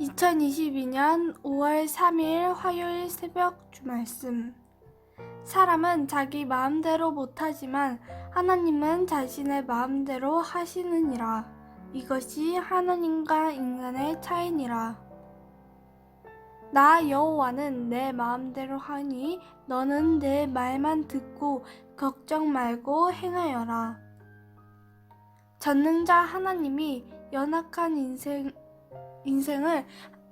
2022년 5월 3일 화요일 새벽 주말씀. 사람은 자기 마음대로 못하지만 하나님은 자신의 마음대로 하시느니라. 이것이 하나님과 인간의 차이니라. 나 여호와는 내 마음대로 하니 너는 내 말만 듣고 걱정 말고 행하여라. 전능자 하나님이 연약한 인생 인생을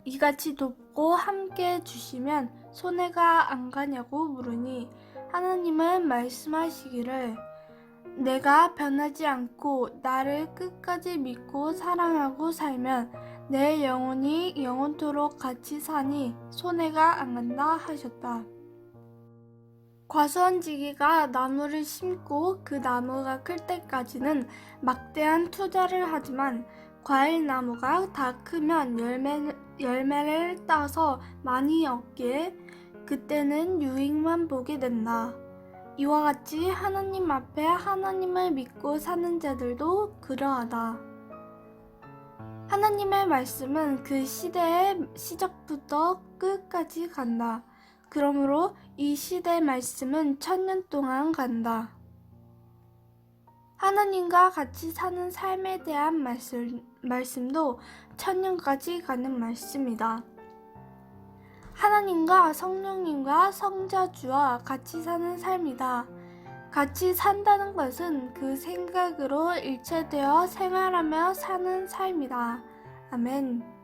이같이 돕고 함께 해주시면 손해가 안 가냐고 물으니 하나님은 말씀하시기를 내가 변하지 않고 나를 끝까지 믿고 사랑하고 살면 내 영혼이 영원토록 같이 사니 손해가 안 간다 하셨다. 과수원지기가 나무를 심고 그 나무가 클 때까지는 막대한 투자를 하지만 과일 나무가 다 크면 열매, 열매를 따서 많이 얻기에 그때는 유익만 보게 된다. 이와 같이 하나님 앞에 하나님을 믿고 사는 자들도 그러하다. 하나님의 말씀은 그 시대의 시작부터 끝까지 간다. 그러므로 이 시대의 말씀은 천년 동안 간다. 하나님과 같이 사는 삶에 대한 말씀, 말씀도 천년까지 가는 말씀이다. 하나님과 성령님과 성자주와 같이 사는 삶이다. 같이 산다는 것은 그 생각으로 일체되어 생활하며 사는 삶이다. 아멘.